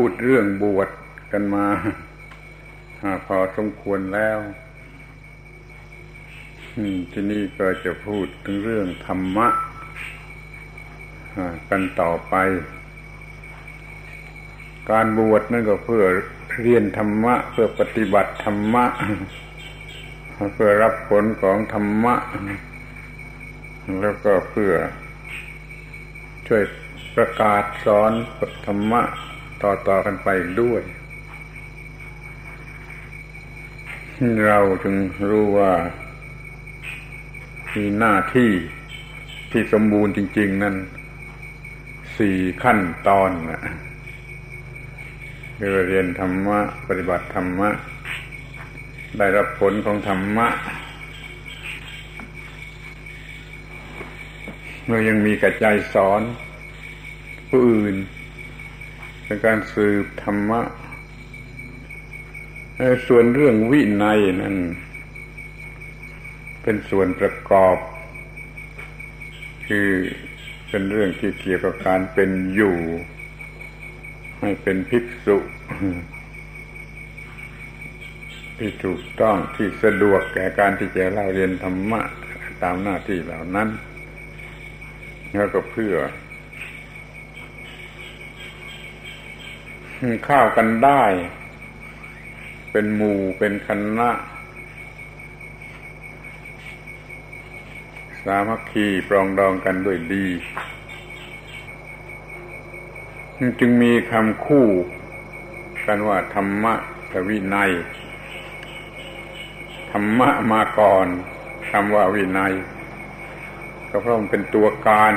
พูดเรื่องบวชกันมาพอสมควรแล้วที่นี่ก็จะพูดถึงเรื่องธรรมะกันต่อไป การบวชนั่นก็เพื่อเรียนธรรมะ เพื่อปฏิบัติธรรมะ เพื่อรับผลของธรรมะ แล้วก็เพื่อช่วยประกาศสอนธรรมะ ต่อๆกันไปด้วย เราจึงรู้ว่า มีหน้าที่ที่สมบูรณ์จริง ๆ นั่นสี่ขั้นตอนนะคือเรียนธรรมะ ปฏิบัติธรรมะ ได้รับผลของธรรมะเรายังมีกระจายสอนผู้อื่น เป็นการสืบธรรมะส่วนเรื่องวินัยนั้น เป็นส่วนประกอบ คือเป็นเรื่องที่เกี่ยวกับการเป็นอยู่ ให้เป็นภิกษุ ที่ถูกต้องที่สะดวกแก่การที่จะเล่าเรียนธรรมะตามหน้าที่เหล่านั้น แล้วก็เพื่อ ข้าวกันได้ เป็นหมู่เป็นคณะ สามัคคีปรองดองกันด้วยดี จึงมีคำคู่กันว่าธรรมะกับวินัย ธรรมะมาก่อนคำว่าวินัย ก็เพราะมันเป็นตัวการ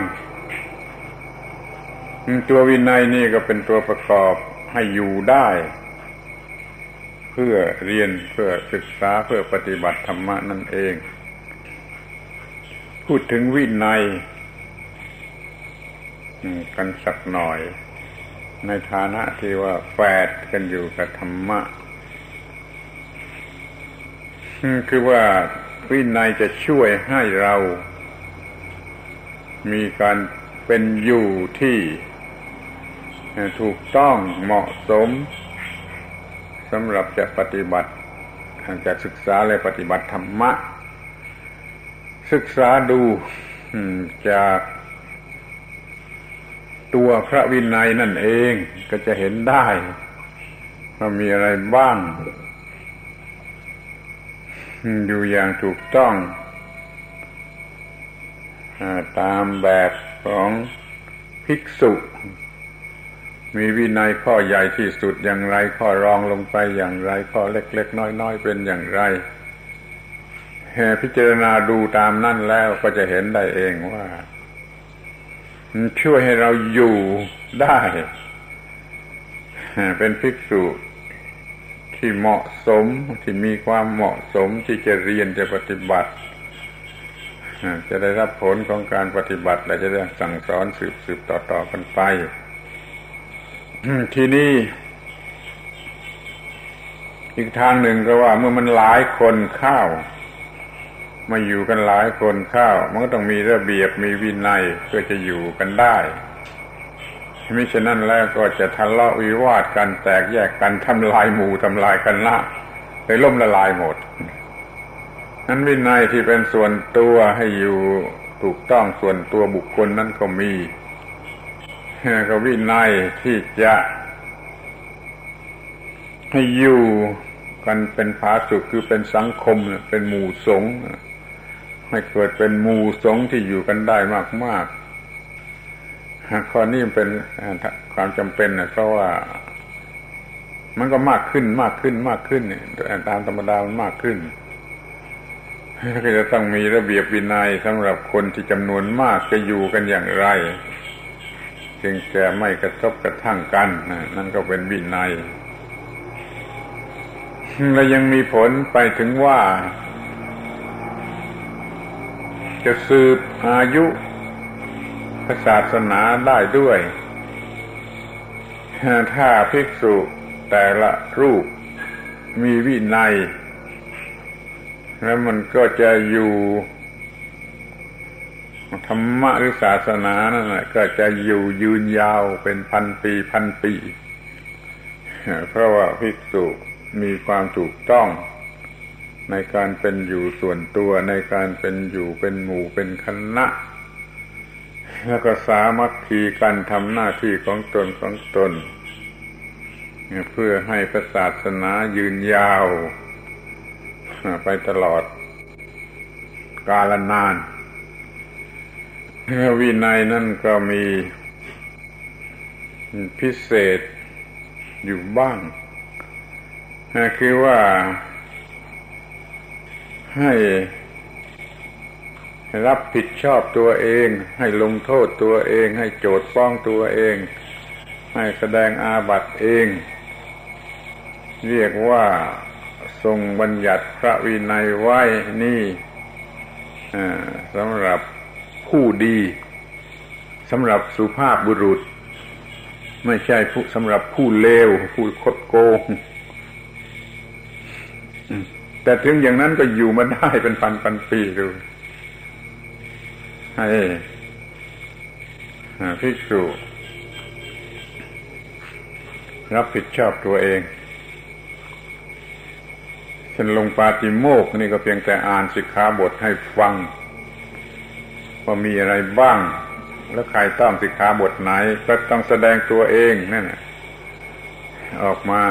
ตัววินัยนี่ก็เป็นตัวประกอบ ให้อยู่ได้ เพื่อเรียนเพื่อศึกษาเพื่อปฏิบัติธรรมะนั่นเอง พูดถึงวินัยกันสักหน่อย ในฐานะที่ว่าแฝดกันอยู่กับธรรมะคือว่าวินัยจะช่วยให้เรา มีการเป็นอยู่ที่ ถูกต้องเหมาะสมสำหรับจะปฏิบัติจะศึกษาและปฏิบัติธรรมะ ศึกษาดูจากตัวพระวินัยนั่นเองก็จะเห็นได้ว่ามีอะไรบ้าง อยู่อย่างถูกต้องตามแบบของภิกษุ มีวินัยข้อใหญ่ที่สุดอย่างไร ข้อรองลงไปอย่างไร ข้อเล็ก ๆ น้อย ๆ เป็นอย่างไรพิจารณาดูตามนั่นแล้วก็จะเห็นได้เองว่ามันช่วยให้เราอยู่ได้ เป็นภิกษุที่เหมาะสมที่มีความเหมาะสมที่จะเรียนจะปฏิบัติ จะได้รับผลของการปฏิบัติ และจะได้สั่งสอนสืบสืบต่อต่อกันไป ทีนี้อีกทางหนึ่งก็ว่าเมื่อมันหลายคนเข้ามาอยู่กันหลายคนข้าวมันก็ต้องมีระเบียบมีวินัยเพื่อจะอยู่กันได้มิฉะนั้นแล้วก็จะทะเลาะวิวาทกันแตกแยกกันทำลายหมู่ทำลายกันละไปล่มละลายหมดนั้นวินัยที่เป็นส่วนตัวให้อยู่ถูกต้องส่วนตัวบุคคลนั้นก็มี ก็วินัยที่จะให้อยู่กันเป็นผาสุขคือเป็นสังคมเป็นหมู่สงฆ์ให้เกิดเป็นหมู่สงฆ์ที่อยู่กันได้มากๆข้อนี้เป็นความจำเป็นนะเพราะว่ามันก็มากขึ้นมากขึ้นมากขึ้นตามธรรมดามันมากขึ้นก็จะต้องมีระเบียบวินัยสำหรับคนที่จำนวนมากจะอยู่กันอย่างไร จึงจะไม่กระทบกระทั่งกันนั่นก็เป็นวินัยและยังมีผลไปถึงว่า จะสืบอายุศาสนาได้ด้วย ถ้าภิกษุแต่ละรูปมีวินัย แล้วมันก็จะอยู่ ธรรมะหรือศาสนานั่นแหละก็จะอยู่ยืนยาวเป็นพันปีพันปี เพราะว่าภิกษุมีความถูกต้อง ในการเป็นอยู่ส่วนตัวในการเป็นอยู่เป็นหมู่เป็นคณะ แล้วก็สามัคคีกันทำหน้าที่ของตนของตน เพื่อให้พระศาสนายืนยาว ไปตลอดกาลนาน วินัยนั่นก็มีพิเศษอยู่บ้าง คือว่าให้รับผิดชอบตัวเอง ให้ลงโทษตัวเอง ให้โจทย์ฟ้องตัวเอง ให้แสดงอาบัติเอง เรียกว่าทรงบัญญัติพระวินัยไว้นี่สำหรับ ผู้ดีสำหรับสุภาพบุรุษ ไม่ใช่ผู้สำหรับผู้เลว ผู้คดโกง แต่ถึงอย่างนั้นก็อยู่มาได้เป็นพันพันปีดูให้ภิกษุรับผิดชอบตัวเองฉันลงปาติโมกนี่ก็เพียงแต่อ่านสิกขาบทให้ฟัง ว่ามีอะไรบ้าง แล้วใครต้องสิกขาบทไหน ก็ต้องแสดงตัวเองนั่นออกมา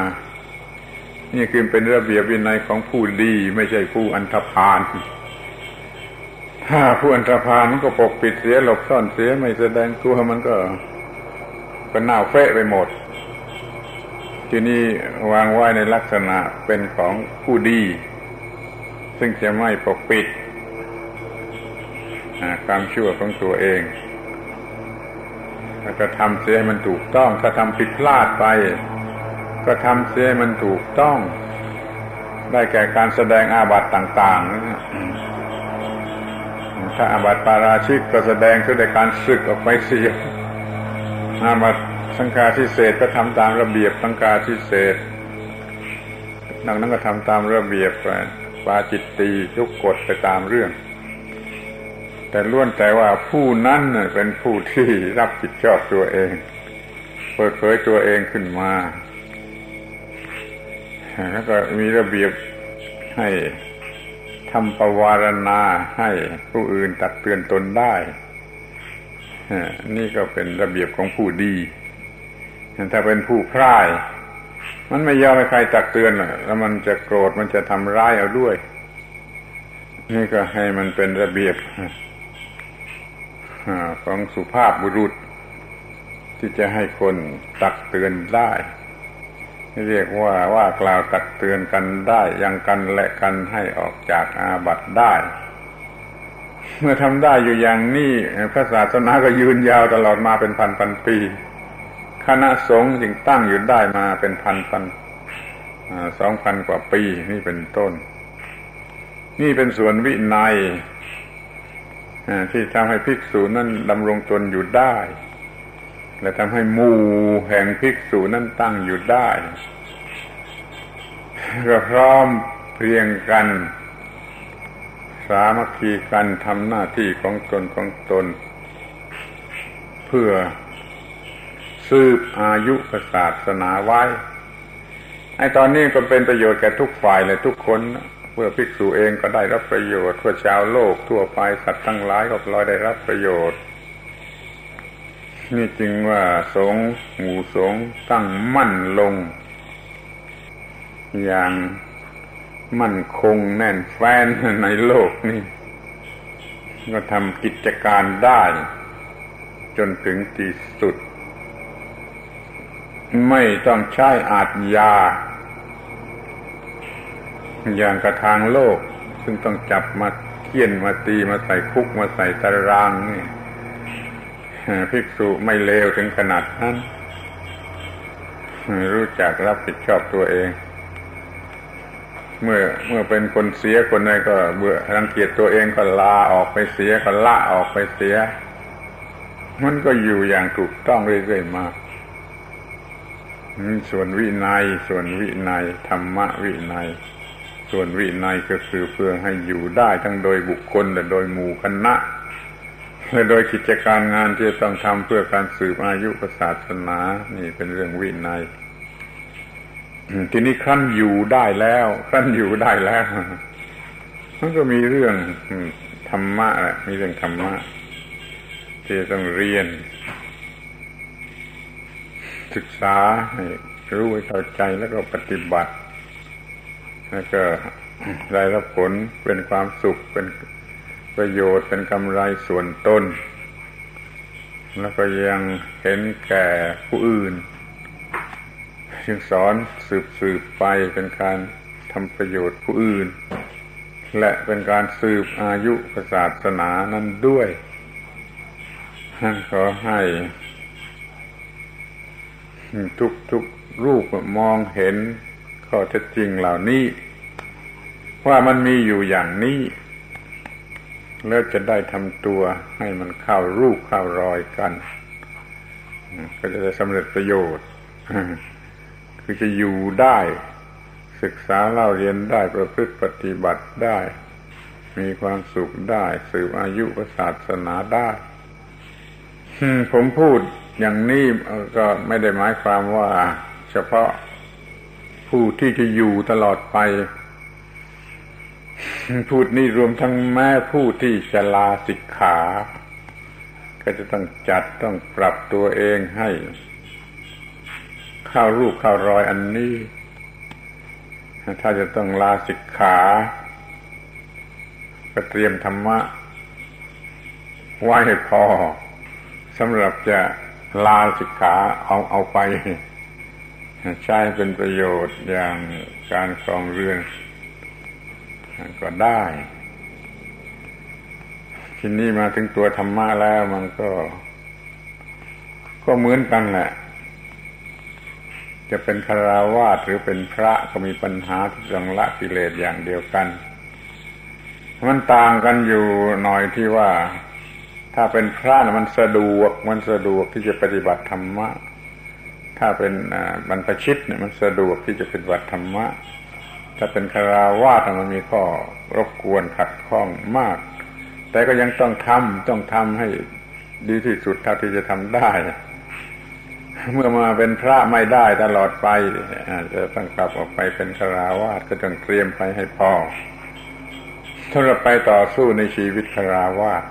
นี่คือเป็นระเบียบวินัยของผู้ดี ไม่ใช่ผู้อันธพาลถ้าผู้อันธพาลมันก็ปกปิดเสียหลบซ่อนเสียไม่แสดงตัวมันก็เป็นหน้าเฟะไปหมด ทีนี้วางไว้ในลักษณะเป็นของผู้ดี ซึ่งจะไม่ปกปิด ความชั่วของตัวเองแล้วก็ทำเสียให้มันถูกต้อง ถ้าทำผิดพลาดไป ก็ทำเสียให้มันถูกต้อง ได้แก่การแสดงอาบัติต่างๆ ถ้าอาบัติปาราชิกก็แสดงคือในการศึกออกไปเสียอาบัติสังฆาทิเศษก็ทำตามระเบียบสังฆาทิเศษดังนั้นก็ทำตามระเบียบปาจิตตีทุกกฎไปตามเรื่อง แต่ล้วนแต่ว่าผู้นั้นเป็นผู้ที่รับผิดชอบตัวเอง เปิดเผยตัวเองขึ้นมา แล้วก็มีระเบียบให้ทำปวารณาให้ผู้อื่นตักเตือนตนได้นี่ก็เป็นระเบียบของผู้ดี ถ้าเป็นผู้พร่าย มันไม่ยอมให้ใครตักเตือนแล้วมันจะโกรธมันจะทำร้ายเอาด้วย นี่ก็ให้มันเป็นระเบียบ ของสุภาพบุรุษ ที่จะให้คนตักเตือนได้ เรียกว่าว่ากล่าวตักเตือนกันได้ยังกันและกันให้ออกจากอาบัติได้ เมื่อทำได้อยู่อย่างนี้พระศาสนาก็ยืนยาวตลอดมาเป็นพันพันปี คณะสงฆ์จึงตั้งอยู่ได้มาเป็นพันพันสองพันกว่าปีนี่เป็นต้น นี่เป็นส่วนวินัย ที่ทำให้ภิกษุนั้นดำรงตนอยู่ได้ และทำให้หมู่แห่งภิกษุนั้นตั้งอยู่ได้ ก็พร้อมเพียงกัน สามัคคีกันทำหน้าที่ของตนของตน เพื่อสืบอายุศาสนาไว้ไอ้ตอนนี้ก็เป็นประโยชน์แก่ทุกฝ่ายเลยทุกคนเพื่อภิกษุเองก็ได้รับประโยชน์ เพื่อชาวโลกทั่วไปสัตว์ทั้งหลายก็พลอยได้รับประโยชน์ นี่จึงว่าสงหมู่สงตั้งมั่นลง อย่างมั่นคงแน่นแฟ้นในโลกนี่ก็ทำกิจการได้ จนถึงที่สุด ไม่ต้องใช้อาจยา อย่างกระทางโลก ซึ่งต้องจับมาเคี่ยนมาตีมาใส่คุกมาใส่ตารางนี่ภิกษุไม่เลวถึงขนาดนั้นรู้จักรับผิดชอบตัวเอง เมื่อเมื่อเป็นคนเสียคนใดก็เบื่อรังเกียจตัวเองก็ลาออกไปเสียก็ละออกไปเสีย มันก็อยู่อย่างถูกต้องเรื่อยๆมาส่วนวินัย ส่วนวินัยธรรมะวินัย ส่วนวินัยก็คือเพื่อให้อยู่ได้ทั้งโดยบุคคลและโดยหมู่คณะและโดยกิจการงานที่ต้องทำเพื่อการสืบอายุศาสนา นี่เป็นเรื่องวินัยทีนี้ครั้นอยู่ได้แล้วครั้นอยู่ได้แล้วมันก็มีเรื่องธรรมะแหละมีเรื่องธรรมะที่ต้องเรียน ศึกษาให้รู้ให้เข้าใจแล้วก็ปฏิบัติ แล้วก็ได้รับผลเป็นความสุขเป็นประโยชน์เป็นกำไรส่วนตนแล้วก็ยังเห็นแก่ผู้อื่น จึงสอนสืบสืบไปเป็นการทำประโยชน์ผู้อื่น และเป็นการสืบอายุศาสนานั้นด้วยท่านขอให้ ทุกทุกรูปมองเห็น ข้อเท็จจริงเหล่านี้ ว่ามันมีอยู่อย่างนี้ แล้วจะได้ทำตัวให้มันเข้ารูปเข้ารอยกัน ก็จะได้สำเร็จประโยชน์ คือจะอยู่ได้ ศึกษาเล่าเรียนได้ประพฤติปฏิบัติได้ มีความสุขได้ สืบอายุศาสนาได้ผมพูดอย่างนี้ก็ไม่ได้หมายความว่า เฉพาะ ผู้ที่จะอยู่ตลอดไป พูดนี่รวมทั้งแม่ผู้ที่จะลาสิกขา ก็จะต้องจัดต้องปรับตัวเองให้ เข้ารูปเข้ารอยอันนี้ ถ้าจะต้องลาสิกขา ก็เตรียมธรรมะไว้ให้พอสำหรับจะลาสิกขาเอาเอาไป ใช้เป็นประโยชน์อย่างการครองเรือนก็ได้ ทีนี้มาถึงตัวธรรมะแล้วมันก็ ก็เหมือนกันแหละ จะเป็นคาราวาสหรือเป็นพระก็มีปัญหาที่ต้องละกิเลสอย่างเดียวกัน มันต่างกันอยู่หน่อยที่ว่า ถ้าเป็นพระนะมันสะดวกมันสะดวกที่จะปฏิบัติธรรมะ ถ้าเป็นบรรพชิตเนี่ยมันสะดวกที่จะปฏิบัติธรรมะ ถ้าเป็นคาราวาสมันมีข้อรบกวนขัดข้องมาก แต่ก็ยังต้องทำต้องทำให้ดีที่สุดเท่าที่จะทำได้ เมื่อมาเป็นพระไม่ได้ตลอดไปจะต้องกลับออกไปเป็นคาราวาสก็ต้องเตรียมไปให้พอถ้าเราไปต่อสู้ในชีวิตคาราวาส